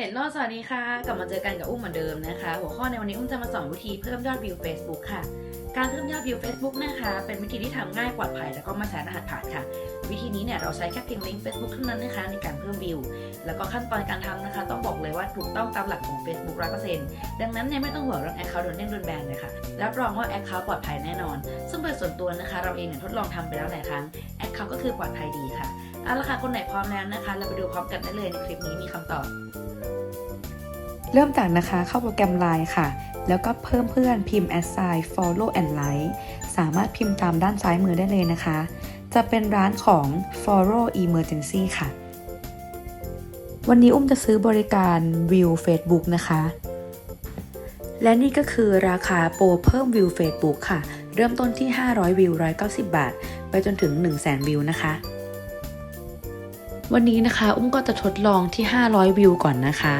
เห็นโลสวัสดีค่ะ กลับมาเจอกันกับอุ้มเหมือนเดิมนะคะ หัวข้อในวันนี้อุ้มจะมาสอนวิธีเพิ่มยอดวิว Facebook ค่ะ การเพิ่มยอดวิว Facebook นะคะ เป็นวิธีที่ทำง่ายปลอดภัยแล้วก็ไม่ใช้รหัสผ่านค่ะ วิธีนี้เนี่ยเราใช้แค่เพียงลิงก์ Facebook เท่านั้นนะคะ ในการเพิ่มวิว แล้วก็ขั้นตอนการทำนะคะ ต้องบอกเลยว่าถูกต้องตามหลักของ Facebook 100%ดังนั้นเนี่ยไม่ต้องห่วงเรื่องแอคเคาท์โดนเด้งโดนแบนเลยค่ะรับรองว่าแอคเคาท์ปลอดภัยแน่นอน ซึ่งโดยส่วนตัวนะคะ เราเองเนี่ยทดลองทำไปแล้วหลายครั้งแอคเคาท์ก็คือปลอดภัยดีค่ะ เอาละค่ะคนไหนพร้อมแล้วนะคะ เราไปดูพร้อมกันได้เลยในคลิปนี้มีคำตอบ เริ่มจากนะคะเข้าโปรแกรม Line ค่ะ แล้วก็เพิ่มเพื่อนพิมพ์ assign follow and like สามารถพิมพ์ตามด้านซ้ายมือได้เลยนะคะ จะเป็นร้านของ follow emergency ค่ะ วันนี้อุ้มจะซื้อบริการ view Facebook นะคะ และนี่ก็คือราคาโปรเพิ่มวิว Facebook ค่ะ เริ่มต้นที่ 500 วิว 190 บาท ไปจนถึง 100,000วิวนะคะ วันนี้นะคะ อุ้มก็จะทดลองที่ 500 วิวก่อนนะคะ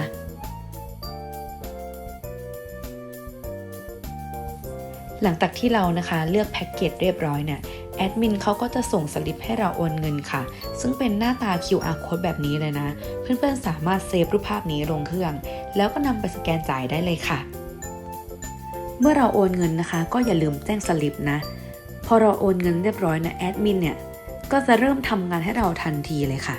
หลังจากที่เรานะคะเลือกแพ็กเกจเรียบร้อยเนี่ยแอดมินเขาก็จะส่งสลิปให้เราโอนเงินค่ะ ซึ่งเป็นหน้าตา QR code แบบนี้เลยนะ เพื่อนๆสามารถเซฟรูปภาพนี้ลงเครื่อง แล้วก็นำไปสแกนจ่ายได้เลยค่ะ เมื่อเราโอนเงินนะคะ ก็อย่าลืมแจ้งสลิปนะ พอเราโอนเงินเรียบร้อยนะแอดมินเนี่ยก็จะเริ่มทำงานให้เราทันทีเลยค่ะ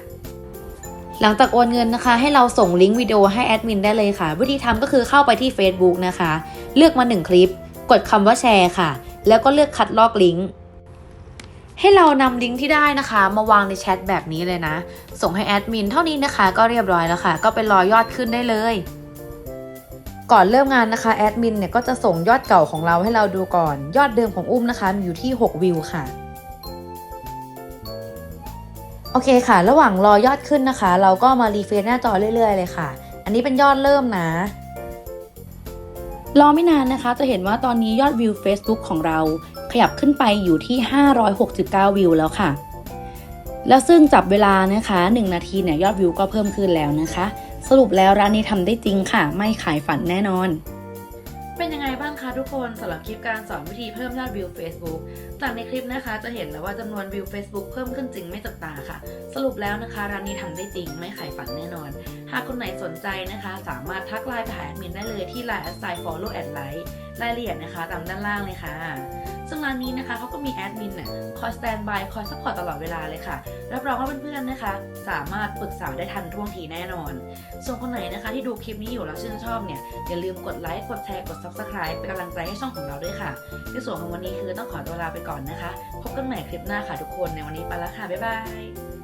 หลังจากโอนเงินนะคะ ให้เราส่งลิงก์วิดีโอให้แอดมินได้เลยค่ะ วิธีทำก็คือเข้าไปที่ Facebook นะคะ เลือกมา 1 คลิป กดคำว่าแชร์ค่ะ แล้วก็เลือกคัดลอกลิงก์ให้เรานำลิงก์ที่ได้นะคะ มาวางในแชทแบบนี้เลยนะ ส่งให้แอดมินเท่านี้นะคะ ก็เรียบร้อยแล้วค่ะ ก็ไปรอยอดขึ้นได้เลย ก่อนเริ่มงานนะคะแอดมินเนี่ยก็จะส่งยอดเก่าของเราให้เราดูก่อน ยอดเดิมของอุ้มนะคะมีอยู่ที่ 6 วิวค่ะ โอเคค่ะ ระหว่างรอยอดขึ้นนะคะ เราก็มารีเฟรชหน้าจอเรื่อย ๆ เลยค่ะ อันนี้เป็นยอดเริ่มนะ รอไม่นานนะคะ จะเห็นว่าตอนนี้ยอดวิว Facebook ของเราขยับขึ้นไปอยู่ที่ 569 วิวแล้วค่ะ แล้วซึ่งจับเวลานะคะ 1 นาทีเนี่ยยอดวิวก็เพิ่มขึ้นแล้วนะคะ สรุปแล้วร้านนี้ทำได้จริงค่ะ ไม่ขายฝันแน่นอน เป็นยังไงบ้างคะทุกคนสำหรับคลิปการสอนวิธีเพิ่มยอดวิว Facebook จากในคลิปนะคะ จะเห็นแล้วว่าจำนวนวิว Facebook เพิ่มขึ้นจริงไม่จับตาค่ะ สรุปแล้วนะคะร้านนี้ทำได้จริงไม่ขายฝันแน่นอน หากคนไหนสนใจนะคะ สามารถทักไลน์ไปหาแอดมินได้เลยที่ Line assign follow and like รายละเอียดนะคะตามด้านล่างเลยค่ะซึ่งร้านนี้นะคะเขาก็มีแอดมินเนี่ยคอยสแตนบายคอยซัพพอร์ตตลอดเวลาเลยค่ะรับรองว่าเพื่อนๆนะคะ สามารถปรึกษาได้ทันท่วงทีแน่นอน ส่วนคนไหนนะคะที่ดูคลิปนี้อยู่แล้วชื่นชอบเนี่ยอย่าลืมกดไลค์กดแชร์กด subscribe เป็นกำลังใจให้ช่องของเราด้วยค่ะ ในส่วนของวันนี้คือต้องขอตัวลาไปก่อนนะคะ พบกันใหม่คลิปหน้าค่ะทุกคนในวันนี้ไปแล้วค่ะ บ๊ายบาย